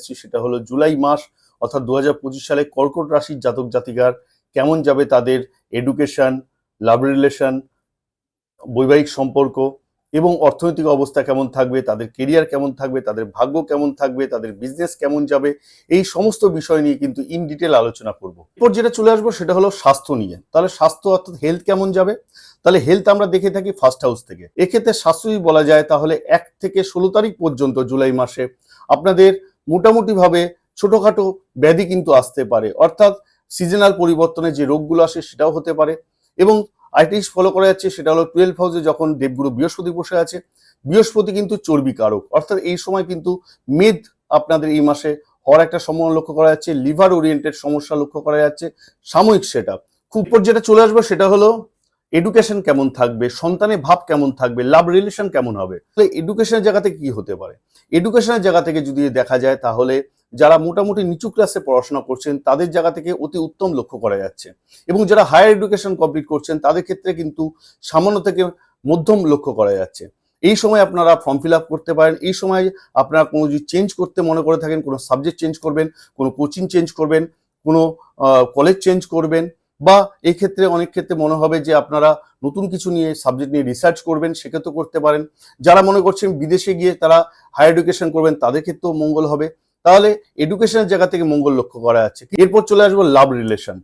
এসেছি সেটা হলো জুলাই মাস অর্থাৎ দু হাজার পঁচিশ সালে কর্কট রাশির জাতক জাতিকার কেমন যাবে তাদের এডুকেশন লাভ রিলেশন বৈবাহিক সম্পর্ক এবং অর্থনৈতিক অবস্থা কেমন থাকবে, তাদের কেরিয়ার কেমন থাকবে, তাদের ভাগ্য কেমন থাকবে, তাদের বিজনেস কেমন যাবে, এই সমস্ত বিষয় নিয়ে কিন্তু ইন ডিটেল আলোচনা করব। এরপর যেটা চলে আসব সেটা হলো স্বাস্থ্য নিয়ে। তাহলে স্বাস্থ্য অর্থাৎ হেলথ কেমন যাবে? তাহলে হেলথ আমরা দেখে থাকি ফার্স্ট হাউস থেকে। এক্ষেত্রে স্বাস্থ্য বলা যায় তাহলে এক থেকে ষোলো তারিখ পর্যন্ত জুলাই মাসে আপনাদের মোটামুটিভাবে ছোটোখাটো ব্যাধি কিন্তু আসতে পারে। অর্থাৎ সিজনাল পরিবর্তনে যে রোগগুলো আসে সেটাও হতে পারে এবং আরেকটি ফলো করা যাচ্ছে সেটা হলো টুয়েলভ হাউসে যখন দেবগুরু বৃহস্পতি বসে আছে, বৃহস্পতি কিন্তু চর্বি কারক অর্থাৎ এই সময় কিন্তু মেদ আপনাদের এই মাসে হওয়ার একটা সম্ভাবনা লক্ষ্য করা যাচ্ছে লিভার ওরিয়েন্টেড সমস্যা লক্ষ্য করা যাচ্ছে, সাময়িক সেটা খুব পর যেটা চলে আসবে সেটা হলো এডুকেশন কেমন থাকবে? সন্তানের ভাব কেমন থাকবে? লাভ রিলেশন কেমন হবে? তাহলে এডুকেশনের জায়গা থেকে কি হতে পারে? এডুকেশনের জায়গা থেকে যদি দেখা যায়, তাহলে যারা মোটামুটি নিচু ক্লাসে পড়াশোনা করছেন, তাদের জায়গা থেকে অতি উত্তম লক্ষ্য করা যাচ্ছে। এবং যারা হায়ার এডুকেশন কমপ্লিট করছেন, তাদের ক্ষেত্রে কিন্তু সামান্য থেকে মধ্যম লক্ষ্য করা যাচ্ছে। এই সময় আপনারা ফর্ম ফিল আপ করতে পারেন। এই সময় আপনারা কোনো যদি চেঞ্জ করতে মনে করে থাকেন, কোনো সাবজেক্ট চেঞ্জ করবেন, কোনো কোচিং চেঞ্জ করবেন, কোনো কলেজ চেঞ্জ করবেন বা এই ক্ষেত্রে অনেক ক্ষেত্রে মনে হবে যে আপনারা নতুন কিছু নিয়ে সাবজেক্ট নিয়ে রিসার্চ করবেন, সেক্ষেত্রেও করতে পারেন। যারা মনে করছেন বিদেশে গিয়ে তারা হায়ার এডুকেশন করবেন, তাদের ক্ষেত্রেও মঙ্গল হবে। তাহলে এডুকেশনের জায়গা থেকে মঙ্গল লক্ষ্য করা যাচ্ছে এরপর চলে আসব লাভ রিলেশন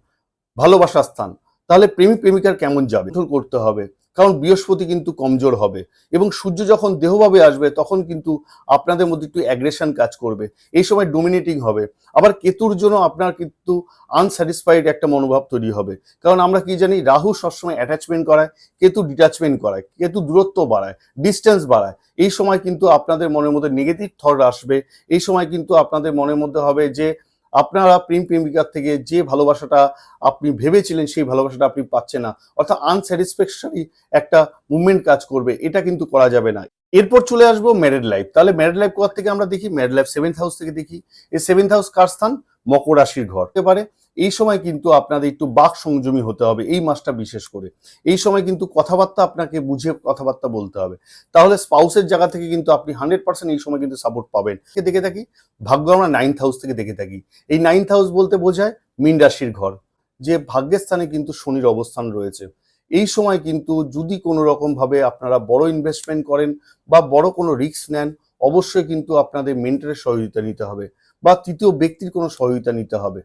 ভালোবাসার স্থান। তাহলে প্রেমিক প্রেমিকার কেমন যাবে? করতে হবে। কারণ বৃহস্পতি কিন্তু কমজোর হবে এবং সূর্য যখন দেহভাবে আসবে তখন কিন্তু আপনাদের মধ্যে একটু অ্যাগ্রেশন কাজ করবে। এই সময় ডোমিনেটিং হবে। আবার কেতুর জন্য আপনার কিন্তু আনস্যাটিসফাইড একটা মনোভাব তৈরি হবে। কারণ আমরা কি জানি, রাহু সবসময় অ্যাটাচমেন্ট করায়, কেতু ডিটাচমেন্ট করায়, কেতু দূরত্ব বাড়ায় ডিস্টেন্স বাড়ায়। এই সময় কিন্তু আপনাদের মনের মধ্যে নেগেটিভ থট আসবে। এই সময় কিন্তু আপনাদের মনের মধ্যে হবে যে আপনারা প্রেম প্রেমিকার থেকে যে ভালোবাসাটা আপনি ভেবেছিলেন, সেই ভালোবাসাটা আপনি পাচ্ছেন না। অর্থাৎ আনস্যাটিসফ্যাকশনই একটা মুভমেন্ট কাজ করবে, এটা কিন্তু করা যাবে না। এরপর চলে আসব ম্যারেড লাইফ তাহলে ম্যারেড লাইফ কোয়ার থেকে আমরা দেখি? ম্যারেড লাইফ সেভেন্থ হাউস থেকে দেখি। এই সেভেন্থ হাউস কার স্থান? মকর রাশির ঘর। হতে পারে এই সময় কিন্তু আপনাদের একটু বাক সংযমী হতে হবে, এই মাসটা বিশেষ করে। এই সময় কিন্তু কথাবার্তা আপনাকে বুঝে কথাবার্তা বলতে হবে। তাহলে স্পাউসের জায়গা থেকে কিন্তু আপনি হান্ড্রেড পার্সেন্ট এই সময় কিন্তু সাপোর্ট পাবেন। দেখে থাকি? ভাগ্য আমরা নাইন্থ হাউস থেকে দেখে থাকি। এই নাইন্থ হাউস বলতে বোঝায় মিন রাশির ঘর, যে ভাগ্যের স্থানে কিন্তু শনির অবস্থান রয়েছে। এই সময় কিন্তু যদি কোনো রকম ভাবে আপনারা বড় ইনভেস্টমেন্ট করেন বা বড় কোনো রিস্ক নেন, অবশ্যই কিন্তু আপনাদের মেন্টারের সহযোগিতা নিতে হবে বা তৃতীয় ব্যক্তির কোনো সহযোগিতা নিতে হবে।